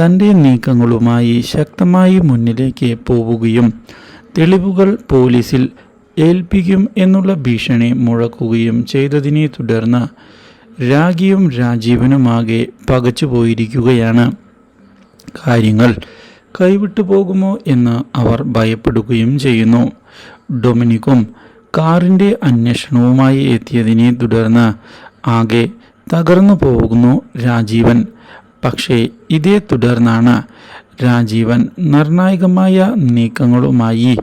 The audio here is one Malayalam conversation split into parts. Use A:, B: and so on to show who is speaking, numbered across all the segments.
A: തന്റെ നീക്കങ്ങളുമായി ശക്തമായി മുന്നിലേക്ക് പോവുകയും തെളിവുകൾ പോലീസിൽ ഏൽപ്പിക്കും എന്നുള്ള ഭീഷണി മുഴക്കുകയും ചെയ്തതിനെ തുടർന്ന് രാഗിയും രാജീവനുമാകെ പകച്ചുപോയിരിക്കുകയാണ് കാര്യങ്ങൾ കൈവിട്ടു പോകുമോ എന്ന് അവർ ഭയപ്പെടുകയും ചെയ്യുന്നു. ഡൊമിനിക്കും കാറിന്റെ അന്വേഷണവുമായി എത്തിയതിനെ തുടർന്ന് ആകെ തകർന്നു പോകുന്നു രാജീവൻ. പക്ഷേ ഇതേ തുടർന്നാണ് രാജീവൻ നിർണായകമായ നീക്കങ്ങളുമായി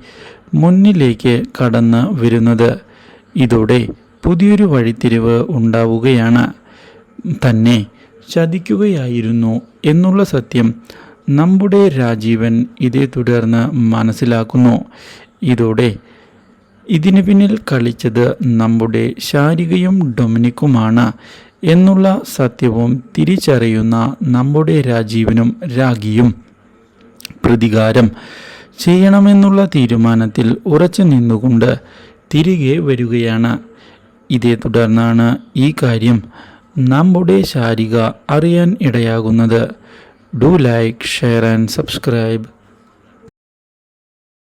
A: മുന്നിലേക്ക് കടന്ന് വരുന്നത്. ഇതോടെ പുതിയൊരു വഴിത്തിരിവ് ഉണ്ടാവുകയാണ്. തന്നെ ചതിക്കുകയായിരുന്നു എന്നുള്ള സത്യം നമ്മുടെ രാജീവൻ ഇതേ തുടർന്ന് മനസ്സിലാക്കുന്നു. ഇതോടെ ഇതിനു പിന്നിൽ കളിച്ചത് നമ്മുടെ ശാരികയും ഡൊമിനിക്കുമാണ്. എന്നുള്ള സത്യവും തിരിച്ചറിയുന്ന നമ്മുടെ രാജീവിനും രാഗിയും പ്രതികാരം ചെയ്യണമെന്നുള്ള തീരുമാനത്തിൽ ഉറച്ചു നിന്നുകൊണ്ട് തിരികെ വരികയാണ്. ഇതേ തുടർന്നാണ് ഈ കാര്യം നമ്മുടെ ശാരിക അറിയാൻ ഇടയാകുന്നത്. Do like share and subscribe.